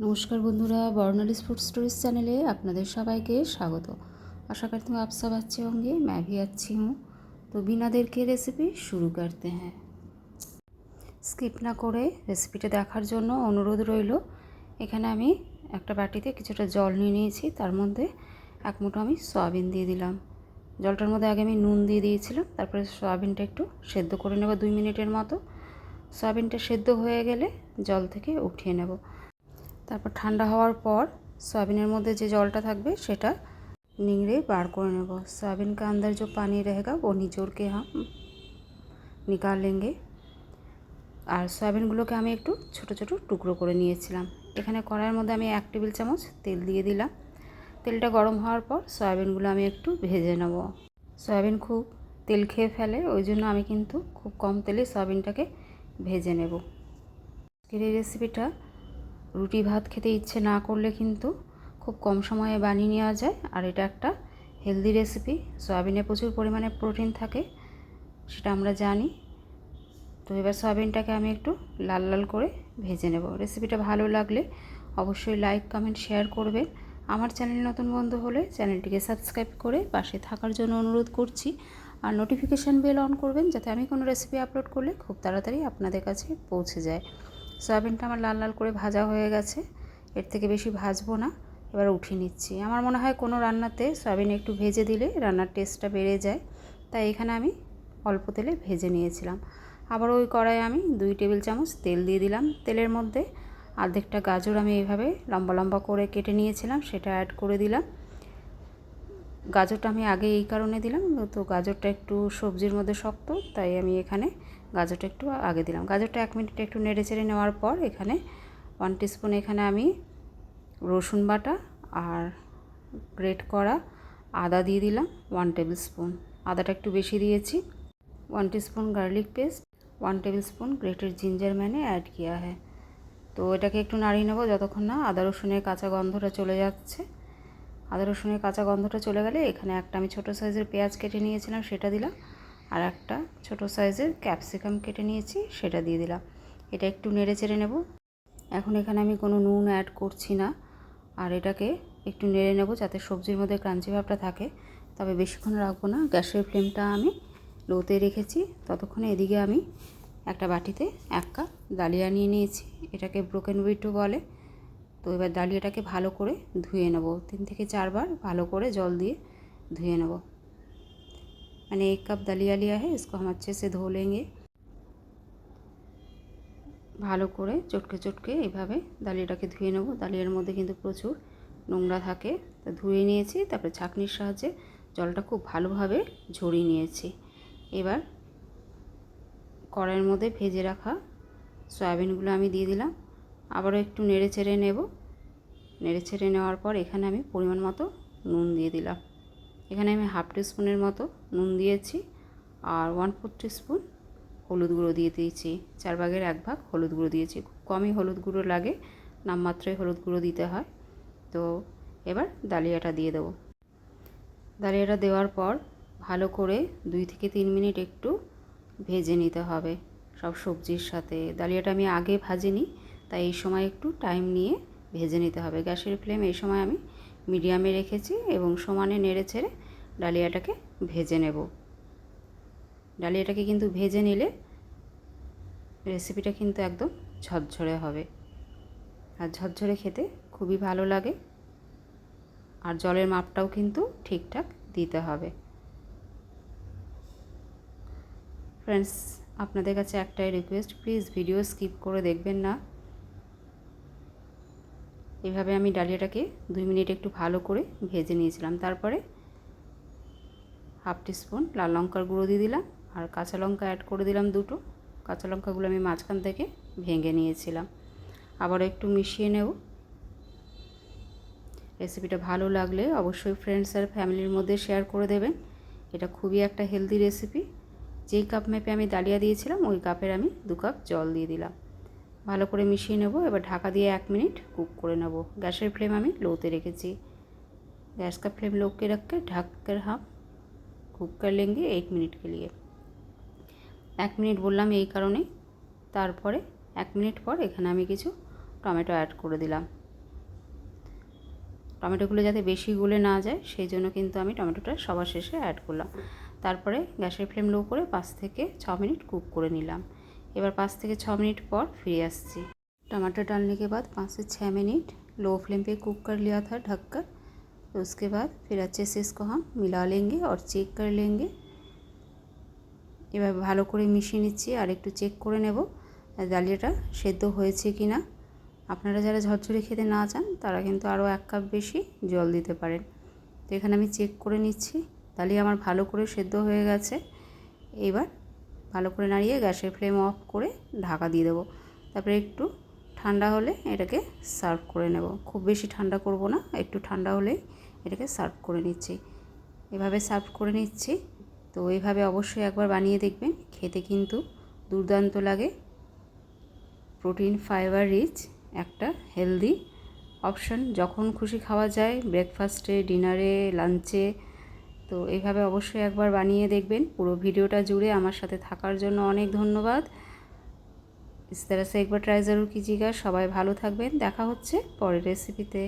नमस्कार बंधुरा बर्नालिस food stories चैनले আপনাদের সবাইকে স্বাগত आशा करती हूँ आप सब अच्छे होंगे मैं भी अच्छी हूँ तो बिना देर के रेसिपি शुरू करते हैं স্কিপ না করে রেসিপিটা দেখার জন্য অনুরোধ রইল এখানে আমি একটা বাটিতে কিছুটা জল নিয়ে নিয়েছি তার মধ্যে এক মুঠো আমি সয়াবিন দিয়ে দিলাম জলটার মধ্যে আগে আমি নুন দিয়ে দিয়েছিলাম তারপরে সয়াবিনটা একটু সেদ্ধ করে নেব দুই মিনিটের মতো সয়াবিনটা সেদ্ধ হয়ে গেলে জল থেকে উঠিয়ে নেব তারপর ঠান্ডা হওয়ার পর সয়াবিনের মধ্যে যে জলটা থাকবে সেটা নিংড়ে বার করে নেব सोयाबीन का अंदर जो पानी रहेगा वो निचोड़ के हम निकाल लेंगे আর সয়াবিনগুলোকে আমি একটু ছোট ছোট টুকরো করে নিয়েছিলাম এখানে কড়াইয়ের মধ্যে আমি এক টেবিল চামচ তেল দিয়ে দিলাম তেলটা গরম হওয়ার পর সয়াবিনগুলো আমি একটু ভেজে নেব সয়াবিন খুব তেল খেয়ে ফেলে ওই জন্য আমি কিন্তু খুব কম তেলে সয়াবিনটাকে ভেজে নেব আজকের এই রেসিপিটা রুটি ভাত খেতে ইচ্ছে না করলে কিন্তু খুব কম সময়ে বানিয়ে নেওয়া যায়। আর এটা একটা হেলদি রেসিপি সয়াবিনে প্রচুর পরিমাণে প্রোটিন থাকে, সেটা আমরা জানি। তো এবার সয়াবিনটাকে আমি একটু লাল লাল করে ভেজে নেব। রেসিপিটা ভালো লাগলে অবশ্যই লাইক কমেন্ট শেয়ার করবেন। আমার চ্যানেল নতুন বন্ধু হলে চ্যানেলটিকে সাবস্ক্রাইব করে পাশে থাকার জন্য অনুরোধ করছি। আর নোটিফিকেশান বেল অন করবেন, যাতে আমি কোনো রেসিপি আপলোড করলে খুব তাড়াতাড়ি আপনাদের কাছে পৌঁছে যায়। সয়াবিনটা আমার লাল লাল করে ভাজা হয়ে গেছে। এর থেকে বেশি ভাজবো না। এবার উঠিয়ে নিচ্ছি। আমার মনে হয় কোনো রান্নাতে সয়াবিন একটু ভেজে দিলে রান্নার টেস্টটা বেড়ে যায়। তাই এখানে আমি অল্প তেলে ভেজে নিয়েছিলাম। আবার ওই কড়াইয়ে আমি দুই টেবিল চামচ তেল দিয়ে দিলাম। তেলের মধ্যে অর্ধেকটা গাজর আমি এইভাবে লম্বা লম্বা করে কেটে নিয়েছিলাম, সেটা অ্যাড করে দিলাম। গাজরটা আমি আগে এই কারণে দিলাম, তো গাজরটা একটু সবজির মধ্যে শক্ত, তাই আমি এখানে গাজরটা একটু আগে দিলাম। গাজরটা এক মিনিট একটু নেড়ে চেড়ে নেওয়ার পর এখানে ওয়ান টিস্পুন এখানে আমি রসুন বাটা আর গ্রেট করা আদা দিয়ে দিলাম ওয়ান টেবিল স্পুন আদাটা একটু বেশি দিয়েছি। One teaspoon garlic paste one tablespoon grated ginger ম্যানে add কিয়া হ্যাঁ তো এটাকে একটু নাড়িয়ে নেব, যতক্ষণ না আদা রসুনের কাঁচা গন্ধটা চলে যাচ্ছে। আদা রসুনের কাঁচা গন্ধটা চলে গেলে এখানে একটা আমি ছোটো সাইজের পেঁয়াজ কেটে নিয়েছিলাম, সেটা দিলাম। আর একটা ছোটো সাইজের ক্যাপসিকাম কেটে নিয়েছি, সেটা দিয়ে দিলাম। এটা একটু নেড়ে চেড়ে নেব। এখন এখানে আমি কোনো নুন অ্যাড করছি না। আর এটাকে একটু নেড়ে নেব যাতে সবজির মধ্যে ক্রাঞ্চি ভাবটা থাকে। তবে বেশিক্ষণ রাখব না, গ্যাসের ফ্লেমটা আমি লোতে রেখেছি। ততক্ষণে এদিকে আমি একটা বাটিতে এক কাপ ডালিয়া নিয়ে নিয়েছি। এটাকে ব্রোকেন উইটও বলে। তো এবার ডালিয়াটাকে ভালো করে ধুয়ে নেব। তিন থেকে চারবার ভালো করে জল দিয়ে ধুয়ে নেব। मैंने एक कप दलिया लिया है इसको हम अच्छे से धो लेंगे ভালো করে চটকে চটকে এইভাবে ডালিয়াটাকে ধুয়ে নেব ডালিয়ার মধ্যে কিন্তু প্রচুর নোংরা থাকে তা ধুয়ে নিয়েছি তারপরে ছাঁকনির সাহায্যে জলটা খুব ভালোভাবে ঝরিয়ে নিয়েছি এবার কড়াইয়ের মধ্যে ভেজে রাখা সয়াবিনগুলো আমি দিয়ে দিলাম আবারও একটু নেড়ে চেড়ে নেব নেড়ে ছেড়ে নেওয়ার পর এখানে আমি পরিমাণ মতো নুন দিয়ে দিলাম এখানে আমি হাফ টিস্পুনের মতো নুন দিয়েছি আর ওয়ান ফোর টিস্পুন হলুদ গুঁড়ো দিয়ে দিয়েছি। চার ভাগের এক ভাগ হলুদ গুঁড়ো দিয়েছি। খুব কমই হলুদ গুঁড়ো লাগে, নামমাত্রই হলুদ গুঁড়ো দিতে হয়। তো এবার ডালিয়াটা দিয়ে দেবো। ডালিয়াটা দেওয়ার পর ভালো করে দুই থেকে তিন মিনিট একটু ভেজে নিতে হবে সব সবজির সাথে। ডালিয়াটা আমি আগে ভাজিনি, তাই এই সময় একটু টাইম নিয়ে ভেজে নিতে হবে। গ্যাসের ফ্লেম এই সময় আমি মিডিয়ামে রেখেছি এবং সমানে নেড়ে ছেড়ে ডালিয়াটাকে ভেজে নেব। ডালিয়াটাকে কিন্তু ভেজে নিলে রেসিপিটা কিন্তু একদম ঝরঝরে হবে। আর ঝরঝরে খেতে খুবই ভালো লাগে। আর জলের মাপটাও কিন্তু ঠিকঠাক দিতে হবে। ফ্রেন্ডস, আপনাদের কাছে একটাই রিকোয়েস্ট, প্লিজ ভিডিও স্কিপ করে দেখবেন না। এভাবে আমি ডালিয়াটাকে দুই মিনিট একটু ভালো করে ভেজে নিয়েছিলাম। তারপরে হাফ টিস্পুন, লাল লঙ্কার গুঁড়ো দিয়ে দিলাম আর কাঁচা লঙ্কা অ্যাড করে দিলাম দুটো। কাঁচা লঙ্কাগুলো আমি মাঝখান থেকে ভেঙে নিয়েছিলাম। আবার একটু মিশিয়ে নেব। রেসিপিটা ভালো লাগলে অবশ্যই ফ্রেন্ডস আর ফ্যামিলির মধ্যে শেয়ার করে দেবেন। এটা খুবই একটা হেলদি রেসিপি যেই কাপ ম্যাপে আমি ডালিয়া দিয়েছিলাম, ওই কাপের আমি দু কাপ জল দিয়ে দিলাম। ভালো করে মিশিয়ে নেব। এবার ঢাকা দিয়ে এক মিনিট কুক করে নেব। গ্যাসের ফ্লেম আমি লোতে রেখেছি। গ্যাস কাপ ফ্লেম লোককে রাখকে ঢাকের হাফ कुक कर लेंगे एक मिनट के लिए এক মিনিট বললাম এই কারণেই তারপরে এক মিনিট পর এখানে আমি কিছু টমেটো অ্যাড করে দিলাম টমেটোগুলো যাতে বেশি গলে না যায় সেই জন্য কিন্তু আমি টমেটোটা সবার শেষে অ্যাড করলাম তারপরে গ্যাসের ফ্লেম লো করে পাঁচ থেকে ছ মিনিট কুক করে নিলাম এবার পাঁচ থেকে ছ মিনিট পর ফিরে আসছি टमाटर डालने के बाद पाँच से छः मिनट लो फ्लेम पे कुक कर लिया था ढककर तो उसके बाद फिर अच्छे से इसको हम मिला लेंगे और চেক कर लेंगे এবার ভালো করে মিশিয়ে নিচ্ছি আর একটু চেক করে নেব ডালিয়াটা সেদ্ধ হয়েছে কি না আপনারা যারা ঝরঝরে খেতে না চান তারা কিন্তু আরও এক কাপ বেশি জল দিতে পারেন তো এখানে আমি চেক করে নিচ্ছি ডালিয়া আমার ভালো করে সেদ্ধ হয়ে গেছে এবার ভালো করে নাড়িয়ে গ্যাসের ফ্লেম অফ করে ঢাকা দিয়ে দেবো তারপরে একটু ঠান্ডা হলে এটাকে সার্ভ করে নেব। খুব বেশি ঠান্ডা করব না, একটু ঠান্ডা হলেই এটাকে সার্ভ করে নিচ্ছি। এভাবে সার্ভ করে নিচ্ছি। তো এইভাবে অবশ্যই একবার বানিয়ে দেখবেন, খেতে কিন্তু দুর্দান্ত লাগে। প্রোটিন, ফাইবার রিচ, একটা হেলদি অপশন। যখন খুশি খাওয়া যায়, ব্রেকফাস্টে, ডিনারে, লাঞ্চে, তো এইভাবে অবশ্যই একবার বানিয়ে দেখবেন। পুরো ভিডিওটা জুড়ে আমার সাথে থাকার জন্য অনেক ধন্যবাদ। इस तरह से एक बार ट्राई ज़रूर कीजिएगा সবাই ভালো থাকবেন দেখা হচ্ছে পরের রেসিপিতে